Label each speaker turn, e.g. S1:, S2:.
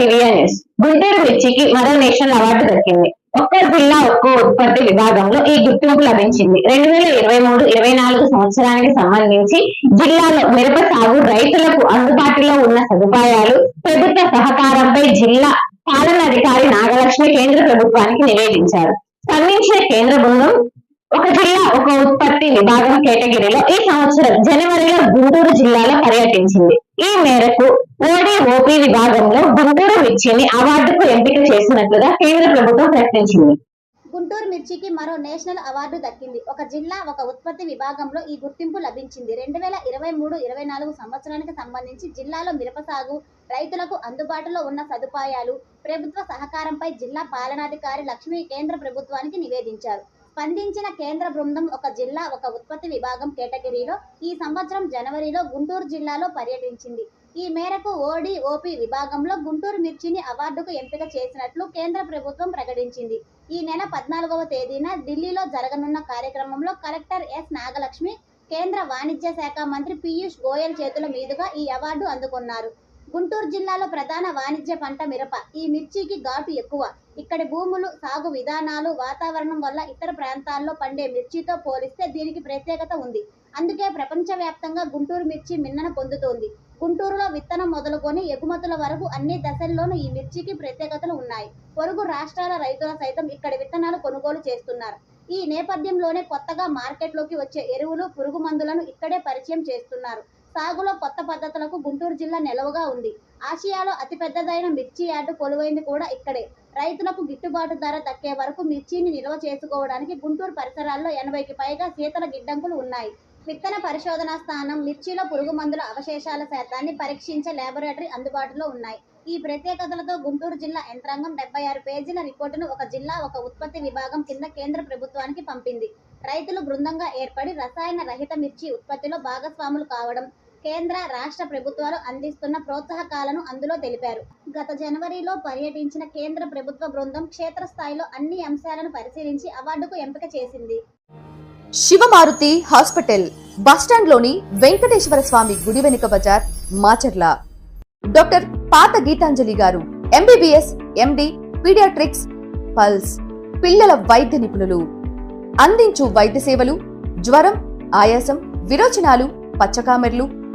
S1: దివ్య news Guntur మిర్చికి మరో national award దక్కింది. ఒక్క జిల్లా ఒక్కో ఉత్పత్తి విభాగంలో ఈ గుర్తింపు లభించింది. రెండు వేల ఇరవై మూడు ఇరవై నాలుగు సంవత్సరానికి సంబంధించి జిల్లాలో మిరప సాగు రైతులకు అందుబాటులో ఉన్న సదుపాయాలు ప్రభుత్వ సహకారంపై జిల్లా పాలనాధికారి నాగలక్ష్మి కేంద్ర ప్రభుత్వానికి నివేదించారు. స్పందించిన కేంద్ర బృందం ఒక జిల్లా ఒక ఉత్పత్తి విభాగం కేటగిరీలో ఈ సంవత్సరం జనవరిలో గుంటూరు జిల్లాలో పర్యటించింది. ఈ మేరకు ఓడీ ఓపీ విభాగంలో గుంటూరు మిర్చిని అవార్డుకు ఎంపిక చేసినట్లుగా కేంద్ర ప్రభుత్వం ప్రకటించింది.
S2: గుంటూరు మిర్చికి మరో నేషనల్ అవార్డు దక్కింది. ఒక జిల్లా ఒక ఉత్పత్తి విభాగంలో ఈ గుర్తింపు లభించింది. రెండు వేల ఇరవై మూడు ఇరవై నాలుగు సంవత్సరానికి సంబంధించి జిల్లాలో మిరప సాగు రైతులకు అందుబాటులో ఉన్న సదుపాయాలు ప్రభుత్వ సహకారంపై జిల్లా పాలనాధికారి లక్ష్మి కేంద్ర ప్రభుత్వానికి నివేదించారు. స్పందించిన కేంద్ర బృందం ఒక జిల్లా ఒక ఉత్పత్తి విభాగం కేటగిరీలో ఈ సంవత్సరం జనవరిలో గుంటూరు జిల్లాలో పర్యటించింది. ఈ మేరకు ఓడి ఓపీ విభాగంలో గుంటూరు మిర్చిని అవార్డుకు ఎంపిక చేసినట్లు కేంద్ర ప్రభుత్వం ప్రకటించింది. ఈ నెల పద్నాలుగవ తేదీన ఢిల్లీలో జరగనున్న కార్యక్రమంలో కలెక్టర్ ఎస్ నాగలక్ష్మి కేంద్ర వాణిజ్య శాఖ మంత్రి పీయూష్ గోయల్ చేతుల మీదుగా ఈ అవార్డు అందుకున్నారు. గుంటూరు జిల్లాలో ప్రధాన వాణిజ్య పంట మిరప. ఈ మిర్చికి ఘాటు ఎక్కువ. ఇక్కడి భూములు సాగు విధానాలు వాతావరణం వల్ల ఇతర ప్రాంతాల్లో పండే మిర్చితో పోలిస్తే దీనికి ప్రత్యేకత ఉంది. అందుకే ప్రపంచవ్యాప్తంగా గుంటూరు మిర్చి మిన్నన పొందుతోంది. గుంటూరులో విత్తనం మొదలుకొని ఎగుమతుల వరకు అన్ని దశల్లోనూ ఈ మిర్చికి ప్రత్యేకతలు ఉన్నాయి. పొరుగు రాష్ట్రాల రైతుల సైతం ఇక్కడి విత్తనాలు కొనుగోలు చేస్తున్నారు. ఈ నేపథ్యంలోనే కొత్తగా మార్కెట్లోకి వచ్చే ఎరువులు పురుగు మందులను ఇక్కడే పరిచయం చేస్తున్నారు. సాగులో కొత్త పద్ధతులకు గుంటూరు జిల్లా నిలవగా ఉంది. ఆసియాలో అతిపెద్దదైన మిర్చి యార్డు కొలువైంది కూడా ఇక్కడే. రైతులకు గిట్టుబాటు ధర దక్కే వరకు మిర్చిని నిల్వ చేసుకోవడానికి గుంటూరు పరిసరాల్లో ఎనభైకి పైగా శీతల గిడ్డంగులు ఉన్నాయి. విత్తన పరిశోధనా స్థానం మిర్చిలో పురుగు మందుల అవశేషాల శాతాన్ని పరీక్షించే ల్యాబొరేటరీ అందుబాటులో ఉన్నాయి. ఈ ప్రత్యేకతలతో గుంటూరు జిల్లా యంత్రాంగం డెబ్బై ఆరు పేజీల రిపోర్టును ఒక జిల్లా ఒక ఉత్పత్తి విభాగం కింద కేంద్ర ప్రభుత్వానికి పంపింది. రైతులు బృందంగా ఏర్పడి రసాయన రహిత మిర్చి ఉత్పత్తిలో భాగస్వాములు కావడం కేంద్ర రాష్ట్ర ప్రభుత్వాలు అందిస్తున్న ప్రోత్సాహకాలను అందులో తెలిపారు. గత జనవరిలో పర్యటించిన కేంద్ర ప్రభుత్వ బృందం క్షేత్రస్థాయిలో అన్ని అంశాలను పరిశీలించి అవార్డుకు ఎంపిక చేసింది.
S3: శివమారుతి హాస్పిటల్ బస్టాండ్లోని వెంకటేశ్వర స్వామి గుడి వెనుక బజార్ మాచర్ల. డాక్టర్ పాత గీతాంజలి గారు ఎంబీబీఎస్ ఎండి పీడియాట్రిక్స్ పల్స్. పిల్లల వైద్య నిపుణులు. అందించు వైద్య సేవలు జ్వరం ఆయాసం విరోచనాలు పచ్చకామెర్లు